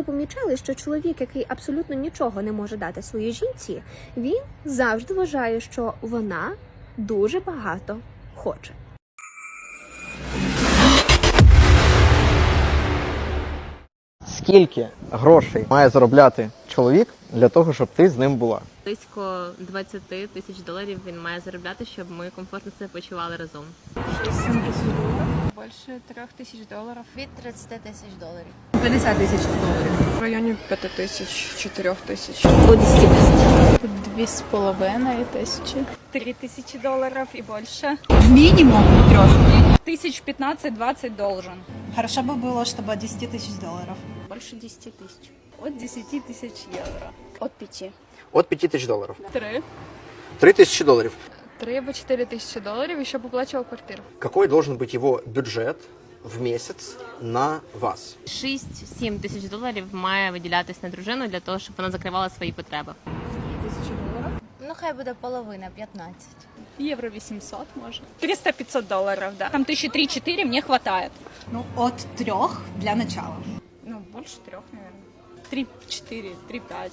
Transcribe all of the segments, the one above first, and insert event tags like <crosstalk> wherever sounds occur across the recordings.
Ви помічали, що чоловік, який абсолютно нічого не може дати своїй жінці, він завжди вважає, що вона дуже багато хоче. Скільки грошей має заробляти чоловік для того, щоб ти з ним була? Близько 20 тисяч доларів він має заробляти, щоб ми комфортно себе почували разом Більше трьох тисяч доларів. Від 30 тисяч доларів. 50 тисяч доларів. В районі 5 тисяч, 4 тисяч. Дві з половиною тисячі. Три тисячі доларів і більше. Мінімум трьох. Тисяч 15-20 должен. Хорошо бы было, чтобы от 10 тысяч долларов. Більше 10 тисяч. От 10 тисяч євро. От 5. От 5 тисяч доларів. Три. 3 тисячі доларів. Три або чотири тисячі доларів і щоб оплачував квартиру. Какой должен быть его бюджет в месяц на вас? 6-7 тисяч доларів має виділятись на дружину для того, щоб вона закривала свої потреби. Ну, хай буде половина, 15. Євро 800 може. 300-500 доларів, да. Там тисячі 3-4 мені хватает. Ну, от трех для начала. Ну, більше трьох, мабуть. 3-4, 3-5.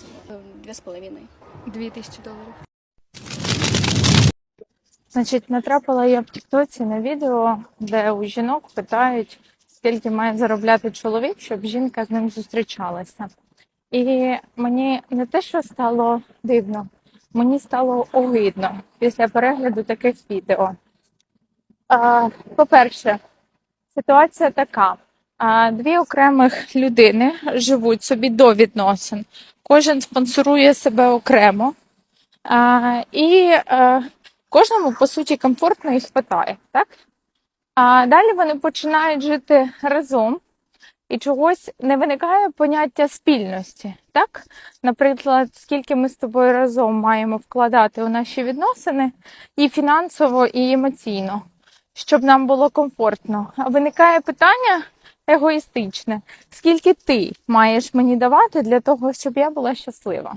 Дві з половиною. Дві тисячі доларів. Значить, натрапила я в Тіктоці на відео, де у жінок питають, скільки має заробляти чоловік, щоб жінка з ним зустрічалася. І мені не те, що стало дивно, мені стало огидно після перегляду таких відео. По-перше, ситуація така: дві окремих людини живуть собі до відносин, кожен спонсорує себе окремо. І е, кожному по суті комфортно і хватає, так? А далі вони починають жити разом, і чогось не виникає поняття спільності, так? Наприклад, скільки ми з тобою разом маємо вкладати у наші відносини і фінансово, і емоційно, щоб нам було комфортно. А виникає питання егоїстичне: скільки ти маєш мені давати для того, щоб я була щаслива?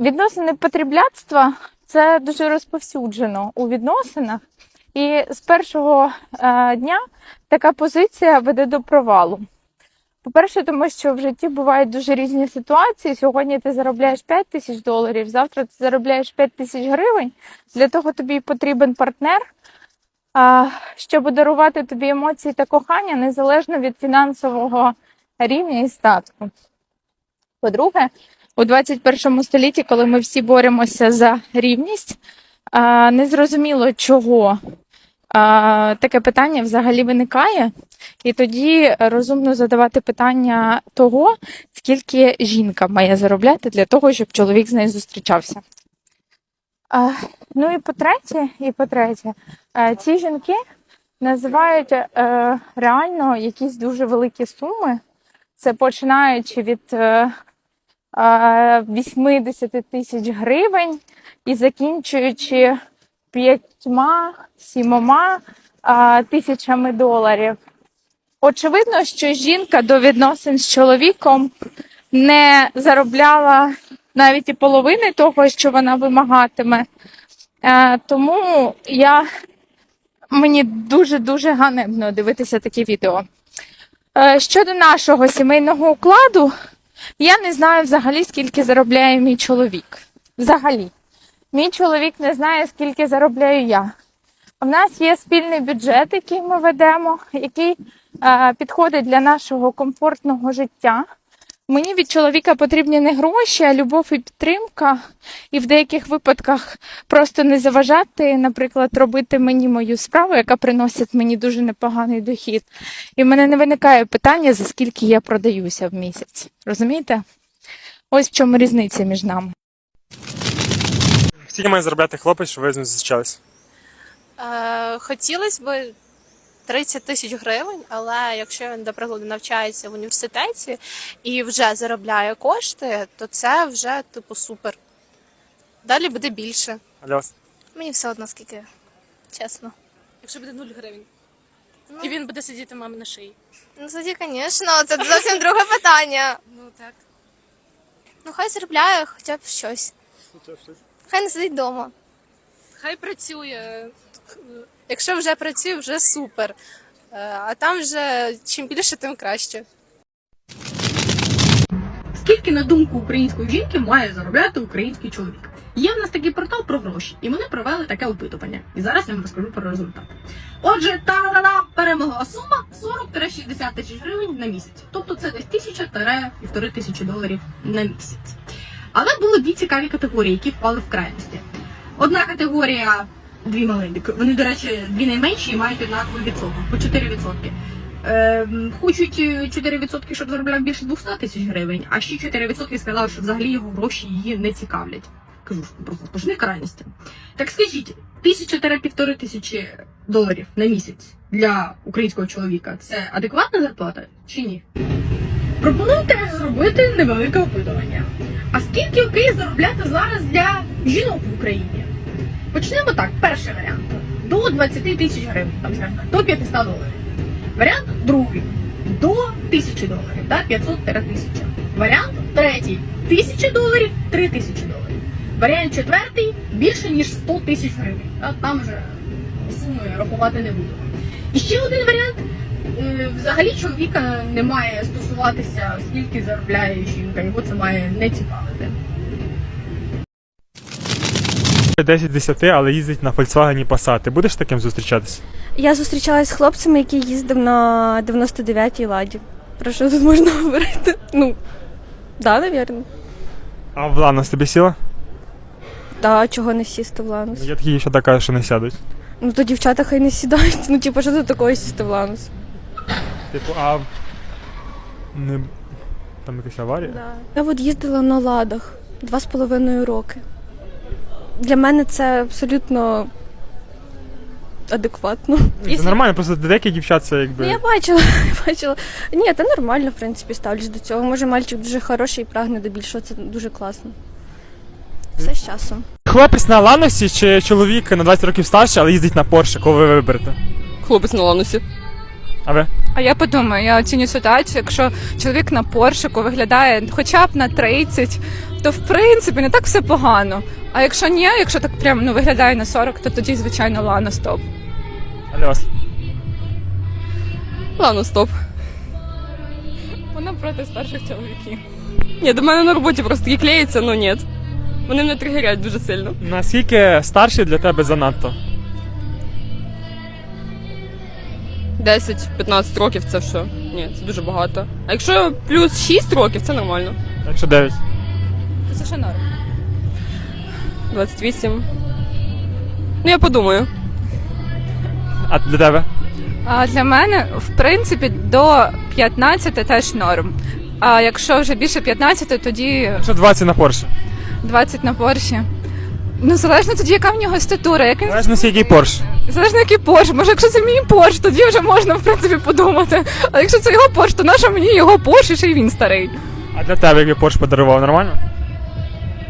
Відносини потрібляцтва це дуже розповсюджено у відносинах, і з першого е, дня така позиція веде до провалу. По-перше, тому що в житті бувають дуже різні ситуації. Сьогодні ти заробляєш 5 тисяч доларів, завтра ти заробляєш 5 тисяч гривень. Для того тобі потрібен партнер, щоб дарувати тобі емоції та кохання незалежно від фінансового рівня і статку. По-друге, у 21 столітті, коли ми всі боремося за рівність, незрозуміло, чого таке питання взагалі виникає. І тоді розумно задавати питання того, скільки жінка має заробляти для того, щоб чоловік з нею зустрічався. Ну і по-третє, і по-третє, ці жінки називають е, реально якісь дуже великі суми. Це починаючи від е, 80 тисяч гривень і закінчуючи п'ятьма, сімома е, тисячами доларів. Очевидно, що жінка до відносин з чоловіком не заробляла навіть і половини того, що вона вимагатиме. Е, тому я мені дуже дуже ганебно дивитися такі відео. Е, щодо нашого сімейного укладу, я не знаю взагалі, скільки заробляє мій чоловік. Взагалі. Мій чоловік не знає, скільки заробляю я. У нас є спільний бюджет, який ми ведемо, який е, підходить для нашого комфортного життя. Мені від чоловіка потрібні не гроші, а любов і підтримка. І в деяких випадках просто не заважати, наприклад, робити мені мою справу, яка приносить мені дуже непоганий дохід. І в мене не виникає питання, за скільки я продаюся в місяць. Розумієте? Ось в чому різниця між нами. Скільки має заробляти хлопець, щоб ви з ним зустрічались? Е, Хотілося б 30 тисяч гривень, але якщо він, до прикладу, навчається в університеті і вже заробляє кошти, то це вже типу супер. Далі буде більше. А для вас? Мені все одно скільки, чесно. Якщо буде 0 гривень. І він буде сидіти мамі на шиї. Ну тоді, звісно, це зовсім друге питання. <laughs> Ну так. Ну хай заробляє хоча б щось. Хай не сидить вдома. Хай працює. Якщо вже працює, вже супер. Е, А там вже чим більше, тим краще. Скільки, на думку української жінки, має заробляти український чоловік? Є в нас такий портал про гроші, і вони провели таке опитування. І зараз я вам розкажу про результат. Отже, та-да-да, перемогла сума 40-60 тисяч гривень на місяць. Тобто це десь тисяча-півтори тисячі доларів на місяць. Але були дві цікаві категорії, які впали в крайності. Одна категорія дві маленькі. Вони, до речі, дві найменші і мають однаковий відсоток по 4%. Ем, хочуть е, 4%, щоб заробляв більше 200 тисяч гривень, а ще 4% сказали, що взагалі його гроші її не цікавлять. Кажу ж просто сплошні крайності. Так скажіть, тисяча-півтори тисячі доларів на місяць для українського чоловіка це адекватна зарплата чи ні? Пропоную теж зробити невелике опитування. А скільки окей заробляти зараз для жінок в Україні? Почнемо так. Перший варіант до 20 тисяч гривень, до 500 доларів. Варіант другий до 1000 доларів, да, 500 1000. Варіант третій 1000 доларів, 3000 доларів. Варіант четвертий більше ніж 100 тисяч гривень. Да, там вже суми рахувати не буду. І ще один варіант. Е, Взагалі чоловіка не має стосуватися, скільки заробляє жінка, його це має не цікавити. 10 з 10, але їздить на Volkswagen Passat. Ти будеш таким зустрічатися? Я зустрічалась з хлопцем, який їздив на 99-й ладі. Про що тут можна говорити? Ну, да, навірно. А в Ланос тобі сіла? Та чого не сісти в ланус? Є такі, що так кажуть, що не сядуть. Ну то дівчата хай не сідають. Ну, типу, що тут такого сісти в ланус? Типу, а не там якась аварія? Я от їздила на ладах два з половиною роки. Для мене це абсолютно адекватно. Ні, Це нормально, просто деякі дівчат це Ну, якби. я бачила, <laughs> я бачила. Ні, це нормально, в принципі, ставлюсь до цього. Може, мальчик дуже хороший і прагне до більшого, це дуже класно. Все з часом. Хлопець на Ланосі чи чоловік на 20 років старший, але їздить на Порше, кого ви виберете? Хлопець на ланусі. А ви? А я подумаю, я оціню ситуацію, якщо чоловік на поршику виглядає хоча б на 30, то в принципі не так все погано. А якщо ні, якщо так прям ну виглядає на 40, то тоді звичайно лана стоп. А для вас? Лану, стоп. Вона проти старших чоловіків. Ні, до мене на роботі просто такі клеїться, ну ні. Вони мене тригерять дуже сильно. Наскільки старший для тебе занадто? 10-15 років це що? Ні, це дуже багато. А якщо плюс 6 років, це нормально. Якщо 9. Це ще норм. 28. Ну, я подумаю. А для тебе? А для мене, в принципі, до 15 теж норм. А якщо вже більше 15, тоді Якщо 20 на Порше. 20 на Порші. Ну, залежно тоді, яка в нього статура, як він Залежно який Порш. Залежно який Порш. Може, якщо це мій Порш, тоді вже можна в принципі подумати. А якщо це його Порш, то нащо мені його Порш і ще й він старий? А для тебе який Порш подарував нормально?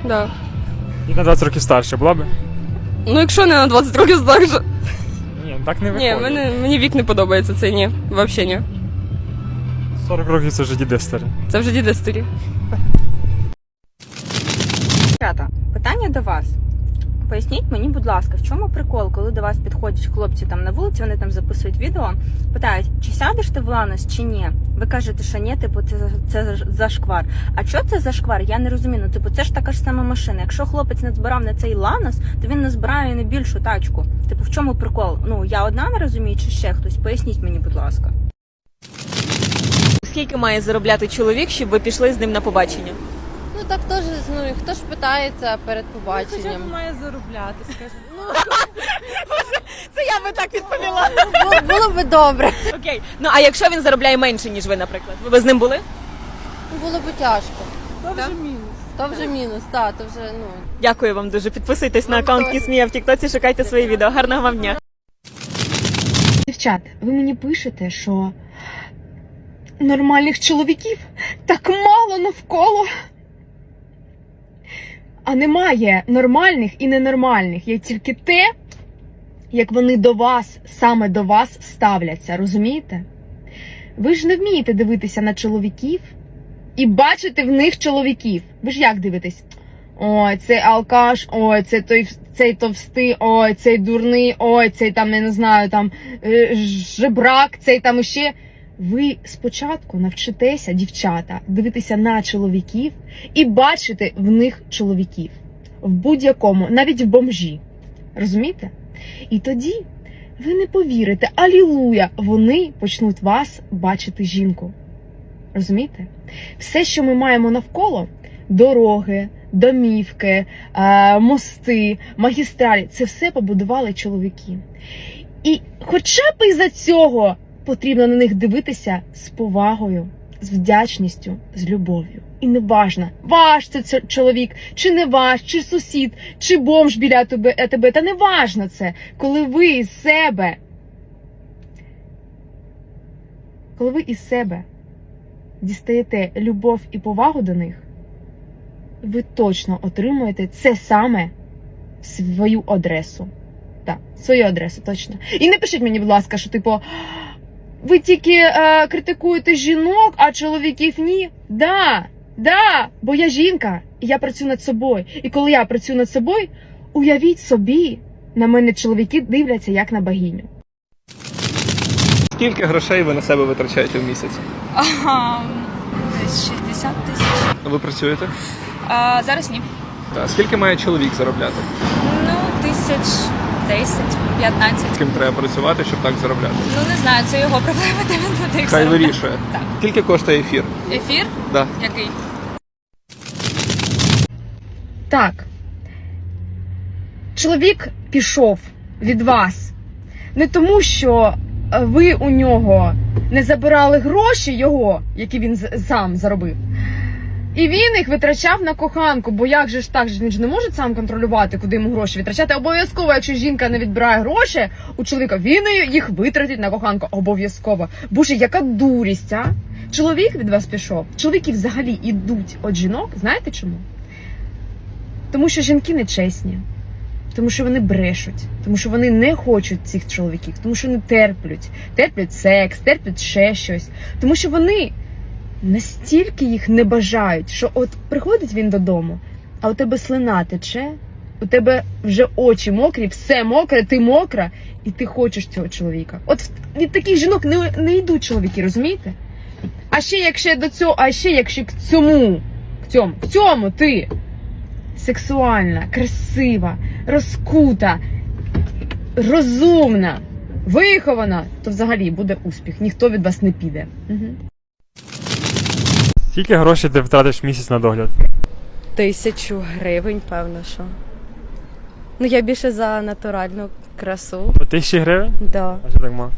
Да. І на 20 років старше була би? Ну, якщо не на 20 років старше. Ні, так не Ні, мені, мені вік не подобається цей ні. Взагалі ні. 40 років це вже діди старі. Це вже діди старі. Дівчата, питання до вас. Поясніть мені, будь ласка, в чому прикол, коли до вас підходять хлопці там на вулиці, вони там записують відео, питають, чи сядеш ти в ланос, чи ні. Ви кажете, що ні, типу, це, це зашквар. А що це за шквар? Я не розумію. Ну, типу, це ж така ж сама машина. Якщо хлопець не збирав на цей ланос, то він не збирає не більшу тачку. Типу, в чому прикол? Ну, я одна не розумію, чи ще хтось? Поясніть мені, будь ласка. Скільки має заробляти чоловік, щоб ви пішли з ним на побачення? Ну так теж, ну і хто ж питається перед побаченням? має заробляти, скажімо. <laughs> Це я би так відповіла. Було, було би добре. Окей. Ну а якщо він заробляє менше, ніж ви, наприклад, ви б з ним були? Було би тяжко. То вже мінус. То вже мінус, так, то вже, ну. Дякую вам дуже. Підписуйтесь на аккаунт теж. Кісмія в Тіктоці, шукайте свої відео. Гарного вам дня. Дівчат, ви мені пишете, що нормальних чоловіків так мало навколо. А немає нормальних і ненормальних. Є тільки те, як вони до вас, саме до вас ставляться, розумієте? Ви ж не вмієте дивитися на чоловіків і бачити в них чоловіків. Ви ж як дивитесь? Ой, цей алкаш, ой, це той цей товстий, ой, цей дурний, ой, цей там, я не знаю, там е, жебрак, цей там іще. Ви спочатку навчитеся, дівчата, дивитися на чоловіків і бачити в них чоловіків в будь-якому, навіть в бомжі. Розумієте? І тоді ви не повірите, алілуя, вони почнуть вас бачити жінку. Розумієте? Все, що ми маємо навколо дороги, домівки, е, мости, магістралі це все побудували чоловіки. І хоча б із-за цього потрібно на них дивитися з повагою, з вдячністю, з любов'ю. І не важно, ваш це чоловік, чи не ваш, чи сусід, чи бомж біля тебе, е, тебе. Та не важно це, коли ви із себе. Коли ви із себе дістаєте любов і повагу до них, ви точно отримуєте це саме свою адресу. Так, свою адресу, точно. І не пишіть мені, будь ласка, що типу. Ви тільки е, критикуєте жінок, а чоловіків ні. Да, да, бо я жінка, і я працюю над собою. І коли я працюю над собою, уявіть собі, на мене чоловіки дивляться як на богиню. Скільки грошей ви на себе витрачаєте в місяць? Ага, десь 60 тисяч. Ви працюєте? А, зараз ні. Так. Скільки має чоловік заробляти? Ну, тисяч 10, 15. З ким треба працювати, щоб так заробляти? Ну не знаю, це його проблема, де він буде їх Хай заробляти. вирішує. Так. Скільки коштує ефір? Ефір? Да. Який? Так. Чоловік пішов від вас не тому, що е, ви у нього не забирали гроші його, які він з- сам заробив. І він їх витрачав на коханку, бо як же ж так він ж не може сам контролювати, куди йому гроші витрачати. Обов'язково, якщо жінка не відбирає гроші у чоловіка, він їх витратить на коханку. Обов'язково. Боже, яка дурість, а? Чоловік від вас пішов. Чоловіки взагалі ідуть від жінок. Знаєте чому? Тому що жінки нечесні, тому що вони брешуть, тому що вони не хочуть цих чоловіків, тому що вони терплять, терплять секс, терплять ще щось, тому що вони настільки їх не бажають, що от приходить він додому, а у тебе слина тече, у тебе вже очі мокрі, все мокре, ти мокра, і ти хочеш цього чоловіка. От від таких жінок не, не йдуть чоловіки, розумієте? А ще якщо до цього, а ще якщо к цьому, к цьому, к цьому ти сексуальна, красива, розкута, розумна, вихована, то взагалі буде успіх. Ніхто від вас не піде. Угу. Скільки грошей ти втратиш в місяць на догляд? Тисячу гривень, певно, що. Ну, я більше за натуральну красу. По тисячі гривень? Да. А що так мало?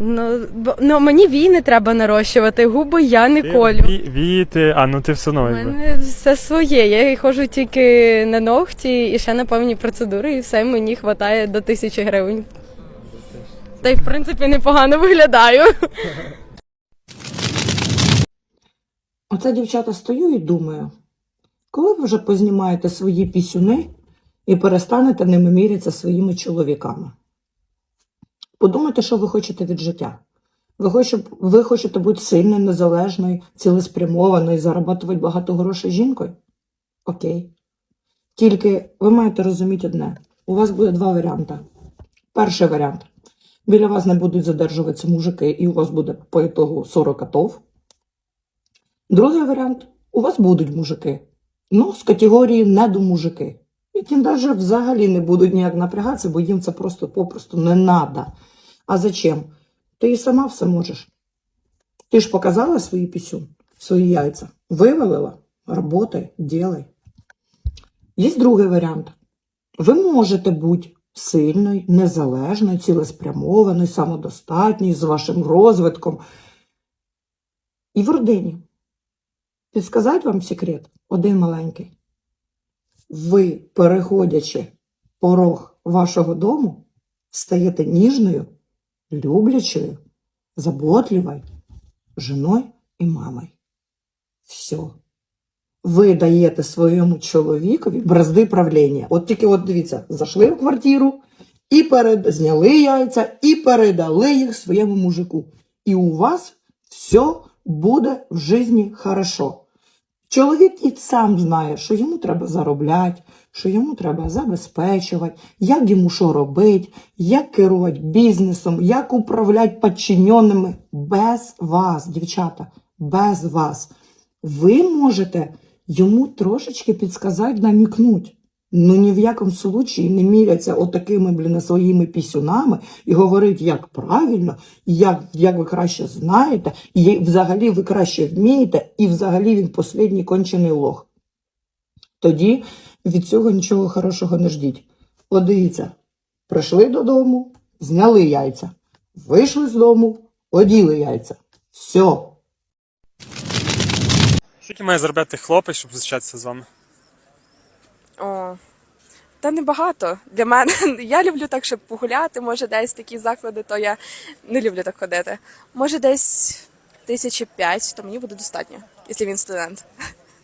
Ну, бо, ну мені війни треба нарощувати, губи я не Ти колю. ві- Віти, а ну ти все У одно. якби. мене все своє. Я ходжу тільки на ногті і ще на певні процедури, і все мені вистачає до тисячі гривень. Та й в принципі непогано виглядаю. <laughs> Оце, дівчата, стою і думаю, коли ви вже познімаєте свої пісюни і перестанете ними мірятися своїми чоловіками? Подумайте, що ви хочете від життя. Ви хочете, ви хочете бути сильною, незалежною, цілеспрямованою, зарабатувати багато грошей жінкою? Окей. Тільки ви маєте розуміти одне: у вас буде два варіанти. Перший варіант. Біля вас не будуть задержуватися мужики, і у вас буде по ітогу 40 котов. Другий варіант у вас будуть мужики, ну з категорії недомужики, які навіть взагалі не будуть ніяк напрягатися, бо їм це просто-попросту не надо. А зачем? Ти і сама все можеш. Ти ж показала свої пісюн, свої яйця, вивалила, работай, ділай. Є другий варіант. Ви можете бути сильною, незалежною, цілеспрямованою, самодостатньою, з вашим розвитком. І в родині. Підсказати вам секрет один маленький. Ви, переходячи порог вашого дому, стаєте ніжною, люблячою, заботливою женою і мамою. Все. Ви даєте своєму чоловікові бразди правління. От тільки, от дивіться, зайшли в квартиру і перед... зняли яйця і передали їх своєму мужику. І у вас все буде в житті хорошо. Чоловік і сам знає, що йому треба заробляти, що йому треба забезпечувати, як йому що робити, як керувати бізнесом, як управляти підчиненими без вас, дівчата, без вас. Ви можете йому трошечки підсказати, намікнути. Ну ні в якому случаї не міряться отакими, блін, своїми пісюнами і говорить, як правильно, як, як ви краще знаєте, і взагалі ви краще вмієте, і взагалі він послідній кончений лох. Тоді від цього нічого хорошого не ждіть. От дивіться, прийшли додому, зняли яйця, вийшли з дому, оділи яйця. Все. Скільки має заробляти хлопець, щоб зустрічатися з вами? О, та небагато. Для мене <laughs> я люблю так, щоб погуляти. Може, десь такі заклади, то я не люблю так ходити. Може, десь тисячі п'ять, то мені буде достатньо, якщо він студент.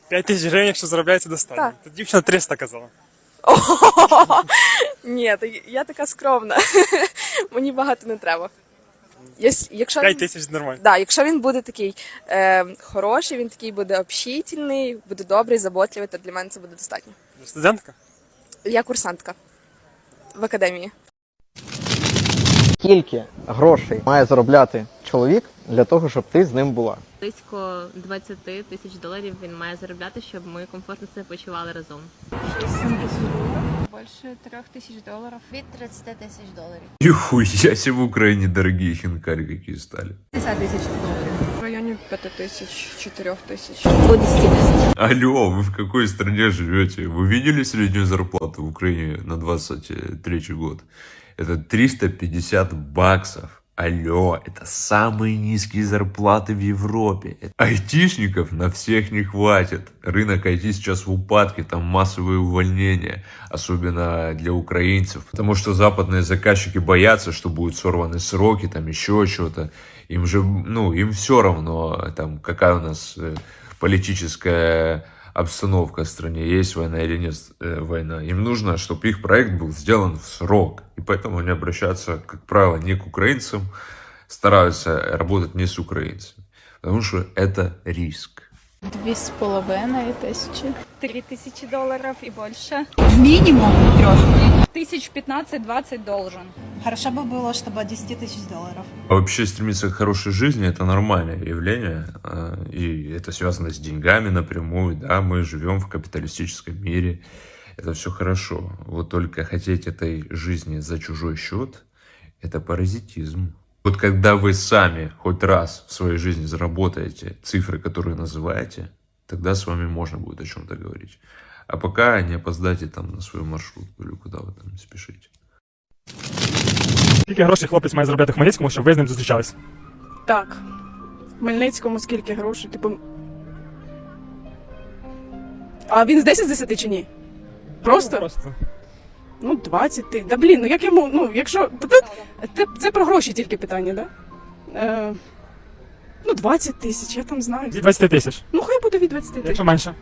5 тисяч гривень, якщо заробляється достатньо. Так. Тут дівчина 300 казала. <laughs> Ні, то я така скромна. <laughs> Мені багато не треба. Якщо 5 він- тисяч нормально. Да, якщо він буде такий е, хороший, він такий буде общительний, буде добрий, заботливий, то для мене це буде достатньо. Студентка? Я курсантка в академії. Скільки грошей має заробляти чоловік для того, щоб ти з ним була? Близько 20 тисяч доларів він має заробляти, щоб ми комфортно себе почували разом. Більше трьох тисяч доларів. Від 30 тисяч доларів. Нихуя себе в Украине дорогие хинкали какие стали. 50 тисяч доларів. В районі 5 тисяч, 4 тисяч. Алло, вы в какой стране живете? Вы видели среднюю зарплату в Украине на 23 год? Это 350 баксов. Алло, это самые низкие зарплаты в Европе. Айтишников на всех не хватит. Рынок IT сейчас в упадке, там массовые увольнения, особенно для украинцев. Потому что западные заказчики боятся, что будут сорваны сроки, там еще что-то. Им же, ну, им все равно, там, какая у нас э, политическая обстановка в стране, есть война или нет э, война. Им нужно, чтобы их проект был сделан в срок. И поэтому они обращаются, как правило, не к украинцам, стараются работать не с украинцами. Потому что это риск. Дві з половиною тисячі. Три тисячі доларів і більше. Мінімум трьох. Тисяч 15-20 должен. Хорошо бы было, чтобы 10 тысяч долларов. А вообще стремиться к хорошей жизни это нормальное явление, а, и это связано с деньгами напрямую, да, мы живем в капиталистическом мире, это все хорошо. Вот только хотеть этой жизни за чужой счет, это паразитизм. Вот когда вы сами хоть раз в своей жизни заработаете цифры, которые называете, тогда с вами можно будет о чем-то говорить. А пока не опоздайте там на свою маршрутку или куда вы там спешите. Скільки грошей хлопець має заробляти в Хмельницькому, щоб ви з ним зустрічались? Так. В Хмельницькому скільки грошей? Типу. А він з 10 з 10 чи ні? Просто? Просто. Ну, 20 ти. Да блін, ну як йому, ну, якщо. Це, це про гроші тільки питання, да? Е, ну, 20 тисяч, я там знаю. Від 20 тисяч. Ну, хай буде від 20 тисяч. Якщо менше.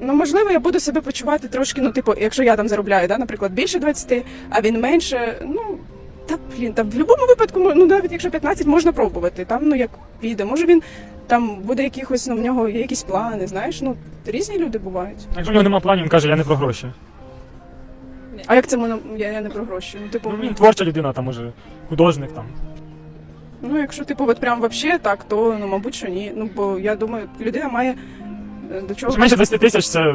Ну, можливо, я буду себе почувати трошки, ну, типу, якщо я там заробляю, да, наприклад, більше 20, а він менше, ну. Та блін, там в будь-якому випадку, ну навіть якщо 15, можна пробувати. Там, ну як піде. Може він там буде якихось, ну в нього є якісь плани, знаєш, ну різні люди бувають. Якщо в нього немає планів, він каже, я не про гроші. А як це воно я, я не про гроші? Ну, типу, Ну, він творча людина, там може художник там. ну якщо типу, от прям вообще так, то ну мабуть, що ні. Ну бо я думаю, людина має е, до чого. Менше 20 тисяч це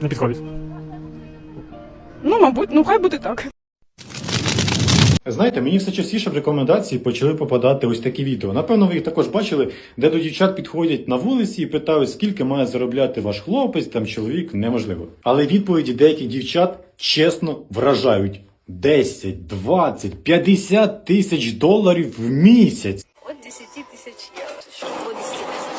не підходить. Ну, мабуть, ну хай буде так. Знаєте, мені все частіше в рекомендації почали попадати ось такі відео. Напевно, ви їх також бачили, де до дівчат підходять на вулиці і питають, скільки має заробляти ваш хлопець, там чоловік, неможливо. Але відповіді деяких дівчат чесно вражають: 10, 20, 50 тисяч доларів в місяць. От 10 тисяч євро. От 10 тисяч.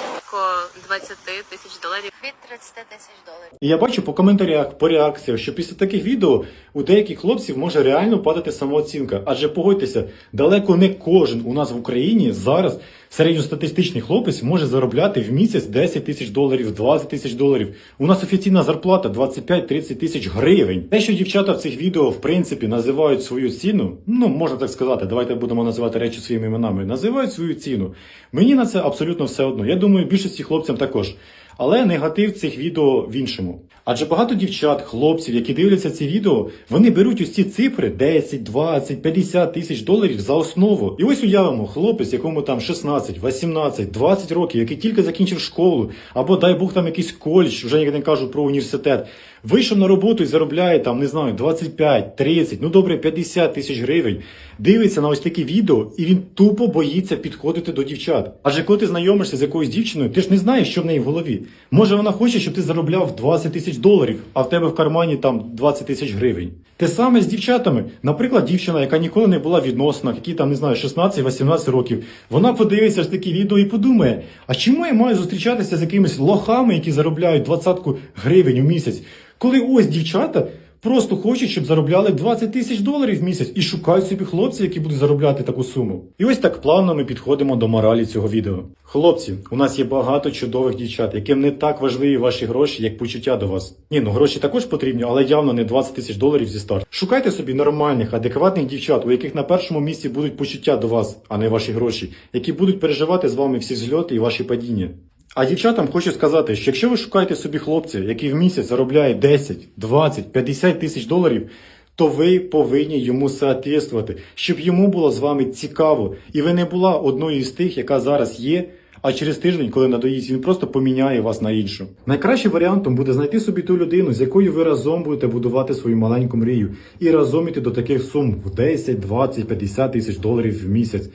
20 тисяч доларів Від 30 тисяч доларів. Я бачу по коментарях, по реакціях, що після таких відео у деяких хлопців може реально падати самооцінка. Адже погодьтеся, далеко не кожен у нас в Україні зараз середньостатистичний хлопець може заробляти в місяць 10 тисяч доларів, 20 тисяч доларів. У нас офіційна зарплата 25-30 тисяч гривень. Те, що дівчата в цих відео в принципі називають свою ціну, ну можна так сказати, давайте будемо називати речі своїми іменами. Називають свою ціну. Мені на це абсолютно все одно. Я думаю, більшості хлопцям також. Але негатив цих відео в іншому. Адже багато дівчат, хлопців, які дивляться ці відео, вони беруть усі цифри 10, 20, 50 тисяч доларів за основу. І ось уявимо, хлопець, якому там 16, 18, 20 років, який тільки закінчив школу, або дай Бог там якийсь коледж, вже не кажу про університет, вийшов на роботу і заробляє там, не знаю, 25, 30, ну добре, 50 тисяч гривень. Дивиться на ось такі відео, і він тупо боїться підходити до дівчат. Адже коли ти знайомишся з якоюсь дівчиною, ти ж не знаєш, що в неї в голові. Може, вона хоче, щоб ти заробляв 20 тисяч доларів, а в тебе в кармані там 20 тисяч гривень. Те саме з дівчатами. Наприклад, дівчина, яка ніколи не була в відносинах, які там не знаю, 16-18 років, вона подивиться ж такі відео і подумає: а чому я маю зустрічатися з якимись лохами, які заробляють 20 гривень у місяць, коли ось дівчата. Просто хочуть, щоб заробляли 20 тисяч доларів в місяць і шукають собі хлопців, які будуть заробляти таку суму. І ось так плавно ми підходимо до моралі цього відео. Хлопці, у нас є багато чудових дівчат, яким не так важливі ваші гроші, як почуття до вас. Ні, ну гроші також потрібні, але явно не 20 тисяч доларів зі старту. Шукайте собі нормальних, адекватних дівчат, у яких на першому місці будуть почуття до вас, а не ваші гроші, які будуть переживати з вами всі зльоти і ваші падіння. А дівчатам хочу сказати, що якщо ви шукаєте собі хлопця, який в місяць заробляє 10, 20, 50 тисяч доларів, то ви повинні йому соответствувати, щоб йому було з вами цікаво, і ви не була одною з тих, яка зараз є. А через тиждень, коли надоїсть, він просто поміняє вас на іншу. Найкращим варіантом буде знайти собі ту людину, з якою ви разом будете будувати свою маленьку мрію, і разом іти до таких сум в 10, 20, 50 тисяч доларів в місяць.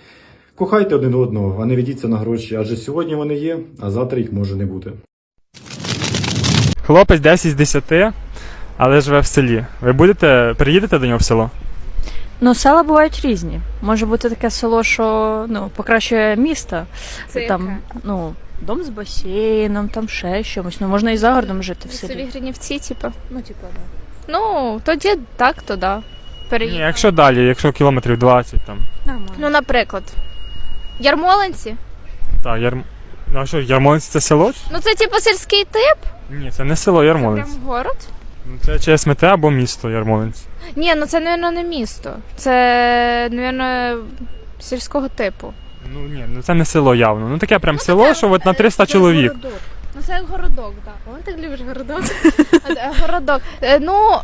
Кохайте один одного, а не ведіться на гроші, адже сьогодні вони є, а завтра їх може не бути. Хлопець 10 з 10, але живе в селі. Ви будете приїдете до нього в село? Ну, села бувають різні. Може бути таке село, що ну, покращує місто. Це там, яке? ну, дом з басейном, там ще чомусь. Ну, можна і за городом жити в В селі селі. Гринівці, типу. Ну, типу, да. Ну, тоді так, то да. Ні, Переїхали. якщо далі, якщо кілометрів 20 там. Нормально. Ну, наприклад, Ярмолинці. Так, Ярм... Ну а що, Ярмолинці це село? чи? Ну, це типу сільський тип, Ні, це не село Ярмолинці. прям город. Ну, Це чи СМТ або місто Ярмолинці. Ні, ну це, мабуть, не місто. Це, мабуть, сільського типу. Ну ні, ну це не село явно. Ну таке прям село, що от на 300 чоловік. Ну, це як городок, так. Ой, так любиш городок. <laughs> Е, городок. Е, Ну,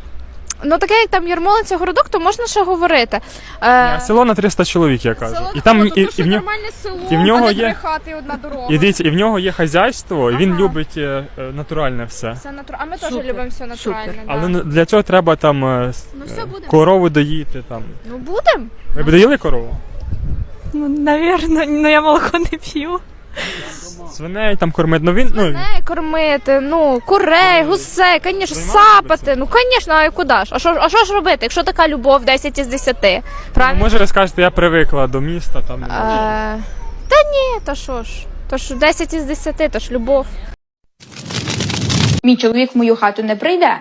ну таке, як там Ярмолинця городок, то можна ще говорити. Е, Ні, село на 300 чоловік, я кажу. Село І там і, і в нього нормальне село, і в нього а не є- три хати і одна дорога. і дивіться, і в нього є хазяйство, і він Ага. любить е, е, натуральне все. Все натур... А ми теж Супер, любимо все натуральне. супер. Да. Але для цього треба там е, с- Ну, все е, буде. корову доїти там. Ну будемо. Ви б доїли корову? Ну, навірно, ну я молоко не п'ю. Свиней там кормити. Ну він ну Свиней кормити, ну, курей, гусей, звісно, сапати. Ну, звісно, а куди ж? А що, а що ж робити, якщо така любов 10 із 10? ну, може ви скажете, я привикла до міста там. Е, та ні, то що ж? То ж 10 із 10, то ж любов. Мій чоловік в мою хату не прийде.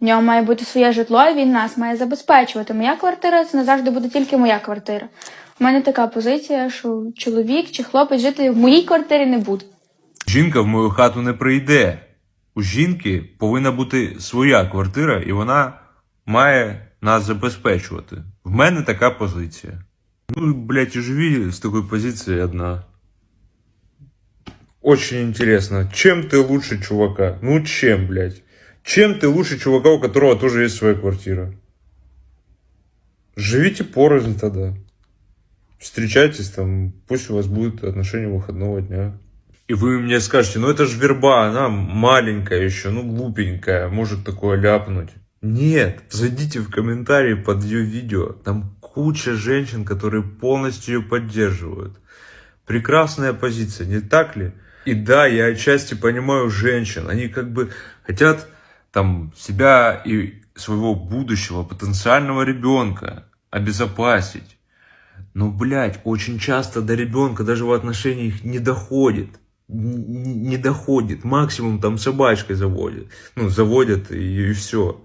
В нього має бути своє житло, і він нас має забезпечувати. Моя квартира це назавжди буде тільки моя квартира. У мене така позиція, що чоловік чи хлопець жити в моїй квартирі не буде. Жінка в мою хату не прийде. У жінки повинна бути своя квартира, і вона має нас забезпечувати. В мене така позиція. Ну, блядь, и живи с такой позицией одна. Очень интересно, чем ты лучше чувака? Ну чем, блядь? Чем ты лучше чувака, у которого тоже есть своя квартира? Живите порознь тогда. Встречайтесь там, пусть у вас будет отношение выходного дня. И вы мне скажете, ну это же верба, она маленькая еще, ну глупенькая, может такое ляпнуть. Нет, зайдите в комментарии под ее видео, там куча женщин, которые полностью ее поддерживают. Прекрасная позиция, не так ли? И да, я отчасти понимаю женщин, они как бы хотят там себя и своего будущего потенциального ребенка обезопасить. Но, блядь, очень часто до ребенка даже в отношениях не доходит. не доходит. Максимум там собачкой заводят. Ну, заводят и, и все.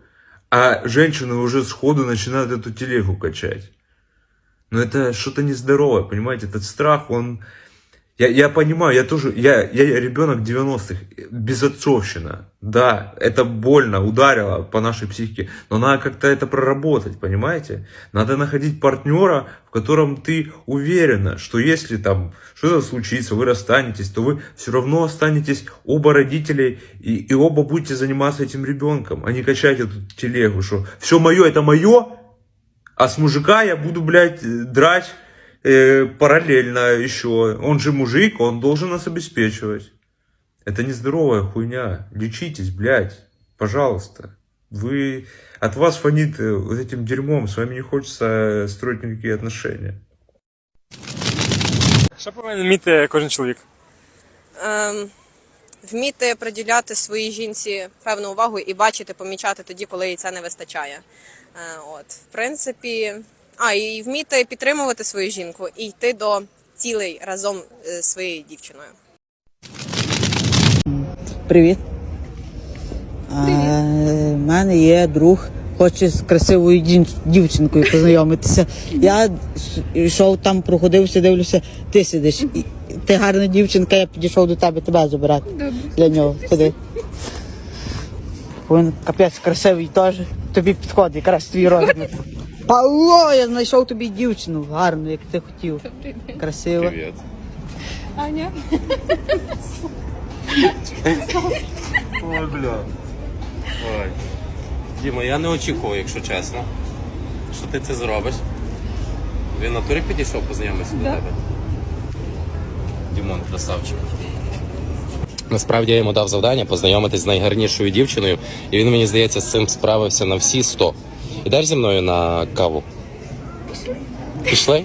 А женщины уже сходу начинают эту телегу качать. Но это что-то нездоровое, понимаете? Этот страх, он... Я, я понимаю, я тоже, я, я ребенок 90-х, безотцовщина. Да, это больно, ударило по нашей психике, но надо как-то это проработать, понимаете? Надо находить партнера, в котором ты уверена, что если там что-то случится, вы расстанетесь, то вы все равно останетесь оба родителей и, и оба будете заниматься этим ребенком, а не качать эту телегу, что все мое это мое, а с мужика я буду, блядь, драть э, параллельно еще. Он же мужик, он должен нас обеспечивать. Это нездоровая хуйня. Лечитесь, блядь. Пожалуйста. Вы... От вас фонит э, вот этим дерьмом. С вами не хочется э, строить никакие отношения. Що повинен вміти кожен чоловік? Ем, вміти приділяти своїй жінці певну увагу і бачити, помічати тоді, коли їй це не вистачає. Е, от, в принципі, а і вміти підтримувати свою жінку і йти до цілей разом з своєю дівчиною. Привіт. У мене є друг, хоче з красивою дін- дівчинкою познайомитися. <laughs> Я с- йшов там, проходився, дивлюся, ти сидиш. І- Ти гарна дівчинка, я підійшов до тебе, тебе забирати. Для нього. Ходи. <laughs> Він капець красивий теж. Тобі підходить, якраз твій розмір. Павло, я знайшов тобі дівчину гарну, як ти хотів. Красива. Привіт. Аня. Ой, бля. Ой. Діма, я не очікував, якщо чесно, що ти це зробиш. Він в натурі підійшов познайомитися до тебе. Дімон, красавчик. Насправді я йому дав завдання познайомитись з найгарнішою дівчиною, і він, мені здається, з цим справився на всі 100. Ідеш зі мною на каву? Пішли? Пішли?